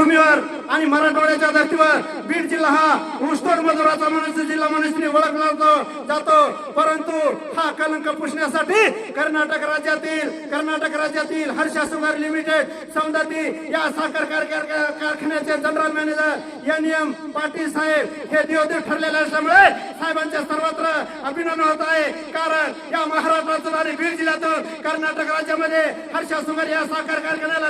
भूमीवर आणि मराठवाड्याच्या धर्तीवर बीड जिल्हा हा ऊसतोड मजुराचा मनुष्य जिल्हा मनुष्यने ओळखला जातो. जातो परंतु हा कलंक पुसण्यासाठी कर्नाटक राज्यातील कर्नाटक राज्यातील हर्ष सुगर लिमिटेड समजाती या साखर कारखान्याचे general manager N. M. Patil साहेब हे देवदेव ठरलेले असल्यामुळे साहेबांचे सर्वत्र अभिनंदन होत आहे. कारण या महाराष्ट्रातून आणि बीड जिल्ह्यातून कर्नाटक राज्यामध्ये हर्ष सुगर या साखर कारखान्याला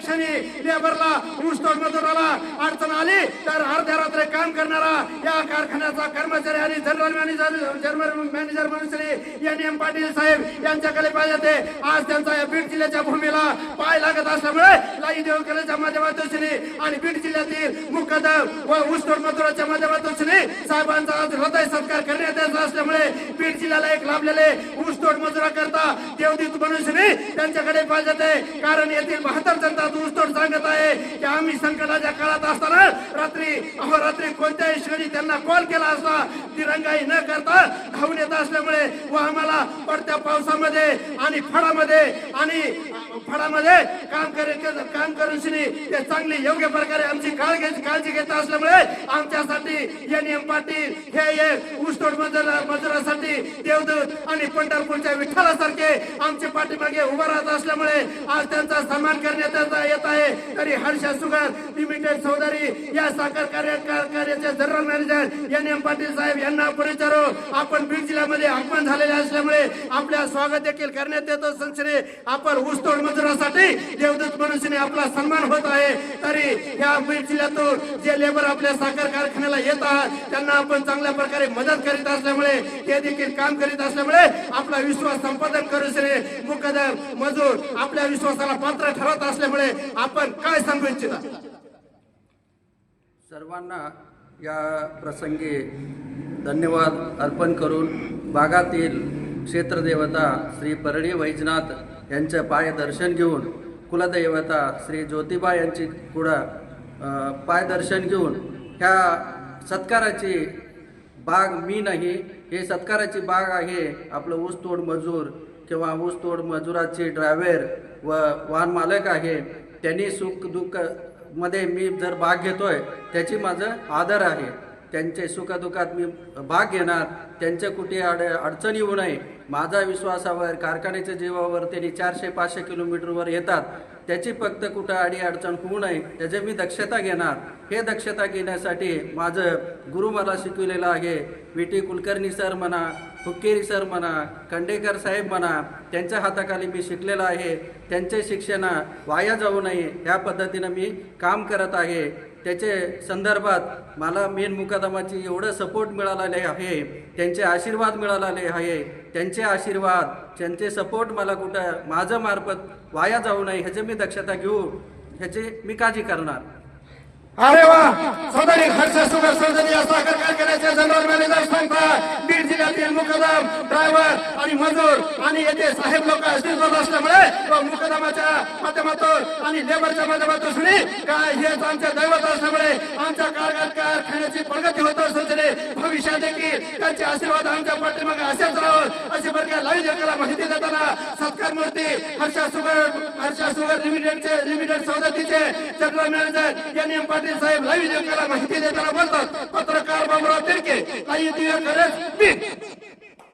क्षणी लेबरला ऊसतोड मजुराला अडचण आली तर अर्ध्या रात्री काम करणारा या कारखान्याचा कर्मचारी आणि जनरल मॅनेजर जनरल मॅनेजर म्हणून एन एम पाटील साहेब यांच्याकडे पाहिजे आज त्यांचा या बीड जिल्ह्याच्या भूमीला पाय लागत असल्यामुळे लाई देवकरेच्या माध्यमातून आणि बीड जिल्ह्यातील मुकदम व ऊसतोड मजुराच्या माध्यमातून साहेबांचा आज हृदय सत्कार करण्यात येत असल्यामुळे बीड जिल्ह्याला एक लाभलेले ऊसतोड मजुरा करता देवदूत म्हणून श्री त्यांच्याकडे पाहिजे कारण येथील बहात्तर जनता ऊसतोड सांगत आहे की आम्ही संकटाच्या काळात असताना रात्री अहोरात्री कोणत्याही क्षणी त्यांना कॉल केला असता तिरंगाई न करता धावून येत असल्यामुळे व आम्हाला पडत्या पावसामध्ये आणि फळामध्ये आणि फळामध्ये काम करे काम करून ते चांगली योग्य प्रकारे आमची काळजी काळजी घेत असल्यामुळे आमच्यासाठी एन एम पाटील हे एक ऊसतोड मजूर मजुरासाठी देवदूत आणि पंढरपूरच्या विठ्ठलासारखे आमचे पाठीमागे उभा राहत असल्यामुळे आज त्यांचा सन्मान करण्यात येत- आहे तरी हर्षा सुगर लिमिटेड चौधरी या साखर कार्य कार्याचे general manager N M Patil साहेब यांना परिचारो आपण बीड जिल्ह्यामध्ये आगमन झालेले असल्यामुळे आपल्या स्वागत देखील करण्यात येतो. संस्थेने आपण ऊसतोड मजुरासाठी देवदूत मनुष्यने आपला सन्मान होत आहे. तरी या बीड जिल्ह्यातून जे लेबर आपल्या साखर कारखान्याला येतात. त्यांना आपण चांगल्या प्रकारे मदत करीत असल्यामुळे ते देखील काम करीत असल्यामुळे आपला विश्वास संपादन करू मुकदम मजूर आपल्या विश्वासाला पात्र ठरवत असल्यामुळे आपण काय सांगू इच्छिता? सर्वांना या प्रसंगी धन्यवाद अर्पण करून भागातील क्षेत्रदेवता श्री परळी वैजनाथ यांचं पायदर्शन घेऊन कुलदैवता श्री ज्योतिबा यांची पुढं पायदर्शन घेऊन ह्या सत्काराची बाग मी नाही हे सत्काराची बाग आहे आपलं ऊसतोड मजूर किंवा ऊसतोड मजुराचे ड्रायव्हर व वाहन मालक आहे. त्यांनी सुख दुःखमध्ये मी जर भाग घेतोय त्याची माझं आदर आहे. त्यांचे सुखदुःखात मी भाग घेणार त्यांच्या कुठे अड अडचण येऊ नये. माझा विश्वासावर कारखान्याच्या जीवावर त्यांनी चारशे पाचशे किलोमीटरवर येतात. त्याची फक्त कुठं अडी अडचण होऊ नये त्याची मी दक्षता घेणार. हे दक्षता घेण्यासाठी माझं गुरु मला शिकविलेलं आहे. वि टी. कुलकर्णी सर म्हणा हुक्केरी सर म्हणा खंडेकर साहेब म्हणा त्यांच्या हाताखाली मी शिकलेलं आहे. त्यांचे शिक्षण वाया जाऊ नये. ह्या पद्धतीनं मी काम करत आहे. त्याचे संदर्भात मला मेन मुकादमाची एवढं सपोर्ट मिळालेले आहे. त्यांचे आशीर्वाद मिळालेले आहे. त्यांचे आशीर्वाद त्यांचे सपोर्ट मला कुठं माझं मार्फत वाया जाऊ नये ह्याची मी दक्षता घेऊ ह्याची मी काळजी करणार. अरे वा! सदरी हर्ष सुगर संसदी या साखर कारखान्याचे जनरल मॅनेजर संस्था बीड जिल्ह्यातील मुकदम ड्रायव्हर आणि मजूर आणि येथे साहेब लोक अस्तित्वात असल्यामुळे व मुकदमाच्या माध्यमातून आणि लेबरच्या माध्यमातून सुनी काय हेच आमचे दैवत असल्यामुळे आमच्या कारखान कारखान्याची प्रगती होत असल्याने भविष्यात देखील त्यांचे आशीर्वाद आमच्या पाठीमागे असेच राहून लाईव्ह जगाला माहिती देताना सत्कार मूर्ती हर्षा सुगर हर्षा सुगर लिमिटेडचे limited सौदतीचे general manager N M Patil साहेब लाईव्ह जगाला माहिती देताना बोलतात. पत्रकार बाबुराव तिरके लाईव्ह दिव्य खरंच